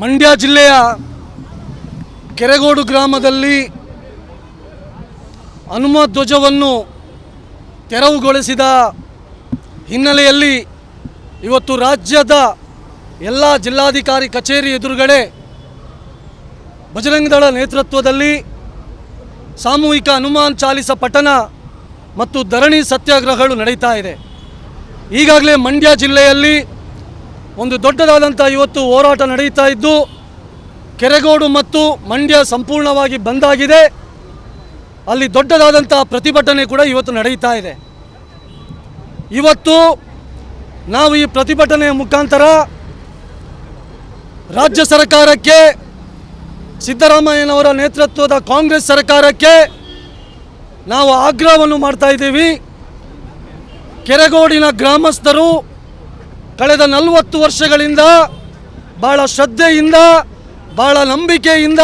ಮಂಡ್ಯ ಜಿಲ್ಲೆಯ ಕೆರೆಗೋಡು ಗ್ರಾಮದಲ್ಲಿ ಹನುಮ ಧ್ವಜವನ್ನು ತೆರವುಗೊಳಿಸಿದ ಹಿನ್ನೆಲೆಯಲ್ಲಿ ಇವತ್ತು ರಾಜ್ಯದ ಎಲ್ಲ ಜಿಲ್ಲಾಧಿಕಾರಿ ಕಚೇರಿ ಎದುರುಗಡೆ ಬಜರಂಗ ದಳ ನೇತೃತ್ವದಲ್ಲಿ ಸಾಮೂಹಿಕ ಹನುಮಾನ್ ಚಾಲಿಸ ಪಠನ ಮತ್ತು ಧರಣಿ ಸತ್ಯಾಗ್ರಹಗಳು ನಡೀತಾ ಇದೆ. ಈಗಾಗಲೇ ಮಂಡ್ಯ ಜಿಲ್ಲೆಯಲ್ಲಿ ಒಂದು ದೊಡ್ಡದಾದಂಥ ಇವತ್ತು ಹೋರಾಟ ನಡೆಯುತ್ತಾ ಇದ್ದು ಕೆರೆಗೋಡು ಮತ್ತು ಮಂಡ್ಯ ಸಂಪೂರ್ಣವಾಗಿ ಬಂದಾಗಿದೆ ಅಲ್ಲಿ ದೊಡ್ಡದಾದಂಥ ಪ್ರತಿಭಟನೆ ಕೂಡ ಇವತ್ತು ನಡೆಯುತ್ತಾ ಇದೆ. ಇವತ್ತು ನಾವು ಈ ಪ್ರತಿಭಟನೆಯ ಮುಖಾಂತರ ರಾಜ್ಯ ಸರ್ಕಾರಕ್ಕೆ, ಸಿದ್ದರಾಮಯ್ಯನವರ ನೇತೃತ್ವದ ಕಾಂಗ್ರೆಸ್ ಸರ್ಕಾರಕ್ಕೆ ನಾವು ಆಗ್ರಹವನ್ನು ಮಾಡ್ತಾ ಇದ್ದೀವಿ. ಕೆರೆಗೋಡಿನ ಗ್ರಾಮಸ್ಥರು ಕಳೆದ ನಲವತ್ತು ವರ್ಷಗಳಿಂದ ಭಾಳ ಶ್ರದ್ಧೆಯಿಂದ ಭಾಳ ನಂಬಿಕೆಯಿಂದ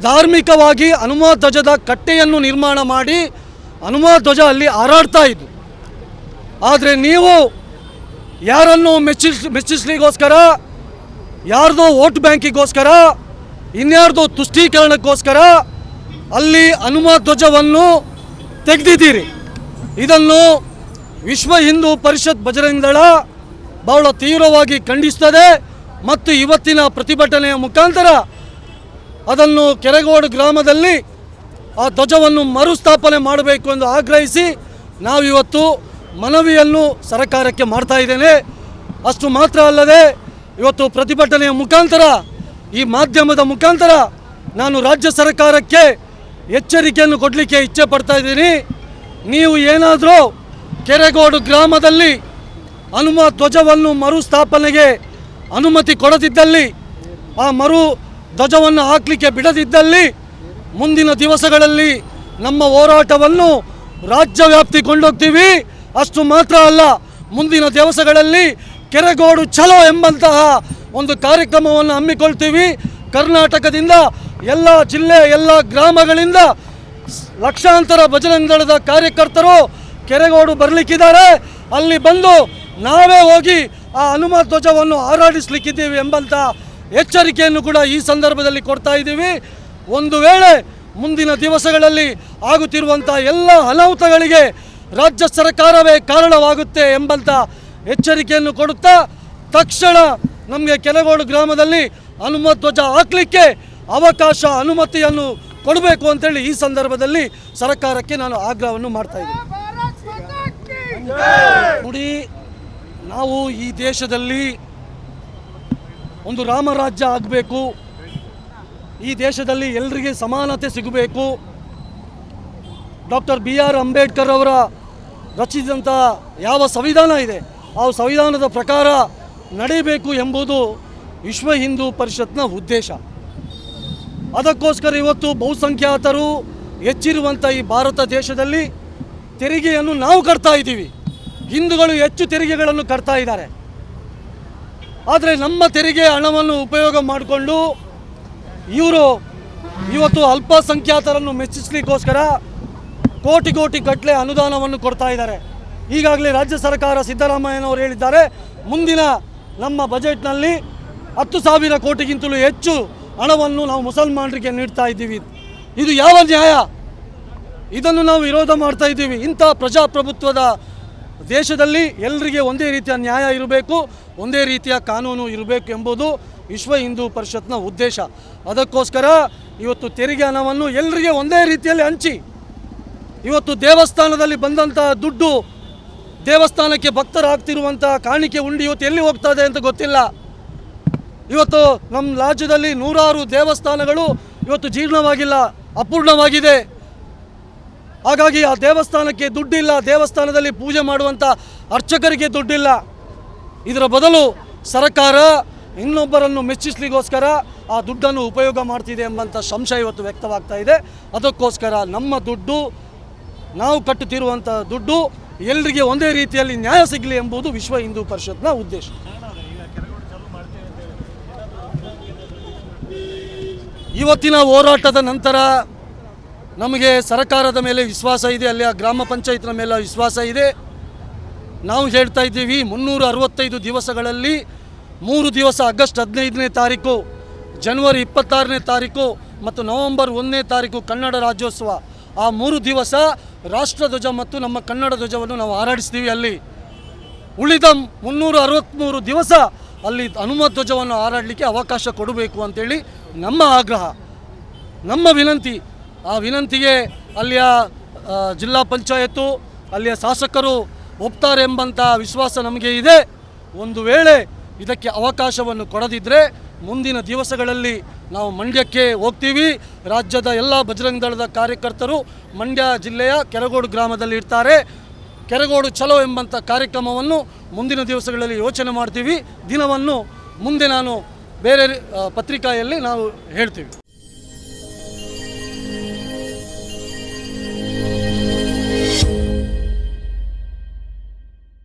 ಧಾರ್ಮಿಕವಾಗಿ ಹನುಮ ಧ್ವಜದ ಕಟ್ಟೆಯನ್ನು ನಿರ್ಮಾಣ ಮಾಡಿ ಹನುಮ ಧ್ವಜ ಅಲ್ಲಿ ಹಾರಾಡ್ತಾ ಇದ್ದು ಆದರೆ ನೀವು ಯಾರನ್ನು ಮೆಚ್ಚಿಸ್, ಮೆಚ್ಚಿಸ್ಲಿಗೋಸ್ಕರ, ಯಾರ್ದೋ ವೋಟ್ ಬ್ಯಾಂಕಿಗೋಸ್ಕರ, ಇನ್ಯಾರ್ದೋ ತುಷ್ಟೀಕರಣಕ್ಕೋಸ್ಕರ ಅಲ್ಲಿ ಹನುಮ ಧ್ವಜವನ್ನು ತೆಗೆದಿದ್ದೀರಿ. ಇದನ್ನು ವಿಶ್ವ ಹಿಂದೂ ಪರಿಷತ್ ಬಜರಂಗ ದಳ ಬಹಳ ತೀವ್ರವಾಗಿ ಖಂಡಿಸ್ತದೆ ಮತ್ತು ಇವತ್ತಿನ ಪ್ರತಿಭಟನೆಯ ಮುಖಾಂತರ ಅದನ್ನು ಕೆರೆಗೋಡು ಗ್ರಾಮದಲ್ಲಿ ಆ ಧ್ವಜವನ್ನು ಮರುಸ್ಥಾಪನೆ ಮಾಡಬೇಕು ಎಂದು ಆಗ್ರಹಿಸಿ ನಾವಿವತ್ತು ಮನವಿಯನ್ನು ಸರ್ಕಾರಕ್ಕೆ ಮಾಡ್ತಾ ಇದ್ದೇನೆ. ಅಷ್ಟು ಮಾತ್ರ ಅಲ್ಲದೆ ಇವತ್ತು ಪ್ರತಿಭಟನೆಯ ಮುಖಾಂತರ, ಈ ಮಾಧ್ಯಮದ ಮುಖಾಂತರ ನಾನು ರಾಜ್ಯ ಸರ್ಕಾರಕ್ಕೆ ಎಚ್ಚರಿಕೆಯನ್ನು ಕೊಡಲಿಕ್ಕೆ ಇಚ್ಛೆ ಪಡ್ತಾ ಇದ್ದೀನಿ. ನೀವು ಏನಾದರೂ ಕೆರೆಗೋಡು ಗ್ರಾಮದಲ್ಲಿ ಹನುಮ ಧ್ವಜವನ್ನು ಮರುಸ್ಥಾಪನೆಗೆ ಅನುಮತಿ ಕೊಡದಿದ್ದಲ್ಲಿ, ಆ ಮರು ಧ್ವಜವನ್ನು ಹಾಕಲಿಕ್ಕೆ ಬಿಡದಿದ್ದಲ್ಲಿ ಮುಂದಿನ ದಿವಸಗಳಲ್ಲಿ ನಮ್ಮ ಹೋರಾಟವನ್ನು ರಾಜ್ಯ ವ್ಯಾಪ್ತಿ ಕೊಂಡೋಗ್ತೀವಿ. ಅಷ್ಟು ಮಾತ್ರ ಅಲ್ಲ, ಮುಂದಿನ ದಿವಸಗಳಲ್ಲಿ ಕೆರೆಗೋಡು ಚಲೋ ಎಂಬಂತಹ ಒಂದು ಕಾರ್ಯಕ್ರಮವನ್ನು ಹಮ್ಮಿಕೊಳ್ತೀವಿ. ಕರ್ನಾಟಕದಿಂದ ಎಲ್ಲ ಜಿಲ್ಲೆ, ಎಲ್ಲ ಗ್ರಾಮಗಳಿಂದ ಲಕ್ಷಾಂತರ ಬಜರಂಗ ಕಾರ್ಯಕರ್ತರು ಕೆರೆಗೋಡು ಬರಲಿಕ್ಕಿದ್ದಾರೆ. ಅಲ್ಲಿ ಬಂದು ನಾವೇ ಹೋಗಿ ಆ ಹನುಮ ಧ್ವಜವನ್ನು ಹಾರಾಡಿಸ್ಲಿಕ್ಕಿದ್ದೀವಿ ಎಂಬಂಥ ಎಚ್ಚರಿಕೆಯನ್ನು ಕೂಡ ಈ ಸಂದರ್ಭದಲ್ಲಿ ಕೊಡ್ತಾ ಇದ್ದೀವಿ. ಒಂದು ವೇಳೆ ಮುಂದಿನ ದಿವಸಗಳಲ್ಲಿ ಆಗುತ್ತಿರುವಂಥ ಎಲ್ಲ ಅನಾಹುತಗಳಿಗೆ ರಾಜ್ಯ ಸರ್ಕಾರವೇ ಕಾರಣವಾಗುತ್ತೆ ಎಂಬಂಥ ಎಚ್ಚರಿಕೆಯನ್ನು ಕೊಡುತ್ತಾ ತಕ್ಷಣ ನಮಗೆ ಕೆಲಗೋಡು ಗ್ರಾಮದಲ್ಲಿ ಹನುಮ ಧ್ವಜ ಹಾಕಲಿಕ್ಕೆ ಅವಕಾಶ ಅನುಮತಿಯನ್ನು ಕೊಡಬೇಕು ಅಂತೇಳಿ ಈ ಸಂದರ್ಭದಲ್ಲಿ ಸರ್ಕಾರಕ್ಕೆ ನಾನು ಆಗ್ರಹವನ್ನು ಮಾಡ್ತಾ ಇದ್ದೀನಿ. ನಾವು ಈ ದೇಶದಲ್ಲಿ ಒಂದು ರಾಮರಾಜ್ಯ ಆಗಬೇಕು. ಈ ದೇಶದಲ್ಲಿ ಎಲ್ರಿಗೆ ಸಮಾನತೆ ಸಿಗಬೇಕು. ಡಾಕ್ಟರ್ ಬಿ ಆರ್ ಅಂಬೇಡ್ಕರ್ ಅವರ ರಚಿಸಿದಂಥ ಯಾವ ಸಂವಿಧಾನ ಇದೆ, ಆ ಸಂವಿಧಾನದ ಪ್ರಕಾರ ನಡೆಯಬೇಕು ಎಂಬುದು ವಿಶ್ವ ಹಿಂದೂ ಪರಿಷತ್ನ ಉದ್ದೇಶ. ಅದಕ್ಕೋಸ್ಕರ ಇವತ್ತು ಬಹುಸಂಖ್ಯಾತರು ಹೆಚ್ಚಿರುವಂಥ ಈ ಭಾರತ ದೇಶದಲ್ಲಿ ತೆರಿಗೆಯನ್ನು ನಾವು ಕಟ್ತಾ ಇದ್ದೀವಿ. ಹಿಂದೂಗಳು ಹೆಚ್ಚು ತೆರಿಗೆಗಳನ್ನು ಕಟ್ತಾ ಇದ್ದಾರೆ. ಆದರೆ ನಮ್ಮ ತೆರಿಗೆ ಹಣವನ್ನು ಉಪಯೋಗ ಮಾಡಿಕೊಂಡು ಇವರು ಇವತ್ತು ಅಲ್ಪಸಂಖ್ಯಾತರನ್ನು ಮೆಚ್ಚಿಸಲಿಕ್ಕೋಸ್ಕರ ಕೋಟಿ ಕೋಟಿ ಗಟ್ಟಲೆ ಅನುದಾನವನ್ನು ಕೊಡ್ತಾ ಇದ್ದಾರೆ. ಈಗಾಗಲೇ ರಾಜ್ಯ ಸರ್ಕಾರ ಸಿದ್ದರಾಮಯ್ಯನವರು ಹೇಳಿದ್ದಾರೆ, ಮುಂದಿನ ನಮ್ಮ ಬಜೆಟ್ನಲ್ಲಿ ಹತ್ತು ಸಾವಿರ ಕೋಟಿಗಿಂತಲೂ ಹೆಚ್ಚು ಹಣವನ್ನು ನಾವು ಮುಸಲ್ಮಾನರಿಗೆ ನೀಡ್ತಾ ಇದ್ದೀವಿ. ಇದು ಯಾವ ನ್ಯಾಯ? ಇದನ್ನು ನಾವು ವಿರೋಧ ಮಾಡ್ತಾ ಇದ್ದೀವಿ. ಇಂಥ ಪ್ರಜಾಪ್ರಭುತ್ವದ ದೇಶದಲ್ಲಿ ಎಲ್ಲರಿಗೆ ಒಂದೇ ರೀತಿಯ ನ್ಯಾಯ ಇರಬೇಕು, ಒಂದೇ ರೀತಿಯ ಕಾನೂನು ಇರಬೇಕು ಎಂಬುದು ವಿಶ್ವ ಹಿಂದೂ ಪರಿಷತ್ನ ಉದ್ದೇಶ. ಅದಕ್ಕೋಸ್ಕರ ಇವತ್ತು ತೆರಿಗೆ ಹಣವನ್ನು ಎಲ್ಲರಿಗೆ ಒಂದೇ ರೀತಿಯಲ್ಲಿ ಹಂಚಿ, ಇವತ್ತು ದೇವಸ್ಥಾನದಲ್ಲಿ ಬಂದಂತಹ ದುಡ್ಡು ದೇವಸ್ಥಾನಕ್ಕೆ ಭಕ್ತರಾಗ್ತಿರುವಂಥ ಕಾಣಿಕೆ ಉಂಡಿ ಇವತ್ತು ಎಲ್ಲಿ ಹೋಗ್ತಾ ಅಂತ ಗೊತ್ತಿಲ್ಲ. ಇವತ್ತು ನಮ್ಮ ರಾಜ್ಯದಲ್ಲಿ ನೂರಾರು ದೇವಸ್ಥಾನಗಳು ಇವತ್ತು ಜೀರ್ಣವಾಗಿಲ್ಲ, ಅಪೂರ್ಣವಾಗಿದೆ. ಹಾಗಾಗಿ ಆ ದೇವಸ್ಥಾನಕ್ಕೆ ದುಡ್ಡಿಲ್ಲ, ದೇವಸ್ಥಾನದಲ್ಲಿ ಪೂಜೆ ಮಾಡುವಂಥ ಅರ್ಚಕರಿಗೆ ದುಡ್ಡಿಲ್ಲ. ಇದರ ಬದಲು ಸರ್ಕಾರ ಇನ್ನೊಬ್ಬರನ್ನು ಮೆಚ್ಚಿಸ್ಲಿಗೋಸ್ಕರ ಆ ದುಡ್ಡನ್ನು ಉಪಯೋಗ ಮಾಡ್ತಿದೆ ಎಂಬಂಥ ಸಂಶಯ ಇವತ್ತು ವ್ಯಕ್ತವಾಗ್ತಾ ಇದೆ. ಅದಕ್ಕೋಸ್ಕರ ನಮ್ಮ ದುಡ್ಡು, ನಾವು ಕಟ್ಟುತ್ತಿರುವಂಥ ದುಡ್ಡು ಎಲ್ಲರಿಗೆ ಒಂದೇ ರೀತಿಯಲ್ಲಿ ನ್ಯಾಯ ಸಿಗಲಿ ಎಂಬುದು ವಿಶ್ವ ಹಿಂದೂ ಪರಿಷತ್ನ ಉದ್ದೇಶ. ಇವತ್ತಿನ ಹೋರಾಟದ ನಂತರ ನಮಗೆ ಸರ್ಕಾರದ ಮೇಲೆ ವಿಶ್ವಾಸ ಇದೆ, ಅಲ್ಲಿ ಗ್ರಾಮ ಪಂಚಾಯತ್ನ ಮೇಲೆ ವಿಶ್ವಾಸ ಇದೆ. ನಾವು ಹೇಳ್ತಾ ಇದ್ದೀವಿ, ಮುನ್ನೂರ ಅರವತ್ತೈದು ದಿವಸಗಳಲ್ಲಿ ಮೂರು ದಿವಸ ಆಗಸ್ಟ್ ಹದಿನೈದನೇ ತಾರೀಕು, ಜನವರಿ ಇಪ್ಪತ್ತಾರನೇ ತಾರೀಕು ಮತ್ತು ನವೆಂಬರ್ ಒಂದನೇ ತಾರೀಕು ಕನ್ನಡ ರಾಜ್ಯೋತ್ಸವ. ಆ ಮೂರು ದಿವಸ ರಾಷ್ಟ್ರಧ್ವಜ ಮತ್ತು ನಮ್ಮ ಕನ್ನಡ ಧ್ವಜವನ್ನು ನಾವು ಹಾರಾಡಿಸ್ತೀವಿ ಅಲ್ಲಿ. ಉಳಿದ ಮುನ್ನೂರ ಅರವತ್ತ್ಮೂರು ದಿವಸ ಅಲ್ಲಿ ಹನುಮ ಧ್ವಜವನ್ನು ಹಾರಾಡಲಿಕ್ಕೆ ಅವಕಾಶ ಕೊಡಬೇಕು ಅಂತೇಳಿ ನಮ್ಮ ಆಗ್ರಹ. ನಮ್ಮ ವಿನಂತಿ ಆ ವಿನಂತಿಗೆ ಅಲ್ಲಿಯ ಜಿಲ್ಲಾ ಪಂಚಾಯತ್ತು, ಅಲ್ಲಿಯ ಶಾಸಕರು ಒಪ್ತಾರೆ ಎಂಬಂಥ ವಿಶ್ವಾಸ ನಮಗೆ ಇದೆ. ಒಂದು ವೇಳೆ ಇದಕ್ಕೆ ಅವಕಾಶವನ್ನು ಕೊಡದಿದ್ದರೆ ಮುಂದಿನ ದಿವಸಗಳಲ್ಲಿ ನಾವು ಮಂಡ್ಯಕ್ಕೆ ಹೋಗ್ತೀವಿ. ರಾಜ್ಯದ ಎಲ್ಲ ಬಜರಂಗ ದಳದ ಕಾರ್ಯಕರ್ತರು ಮಂಡ್ಯ ಜಿಲ್ಲೆಯ ಕೆರಗೋಡು ಗ್ರಾಮದಲ್ಲಿ ಇರ್ತಾರೆ. ಕೆರಗೋಡು ಚಲೋ ಎಂಬಂಥ ಕಾರ್ಯಕ್ರಮವನ್ನು ಮುಂದಿನ ದಿವಸಗಳಲ್ಲಿ ಯೋಚನೆ ಮಾಡ್ತೀವಿ. ದಿನವನ್ನು ಮುಂದೆ ನಾನು ಬೇರೆ ಪತ್ರಿಕೆಯಲ್ಲಿ ನಾವು ಹೇಳ್ತೀವಿ.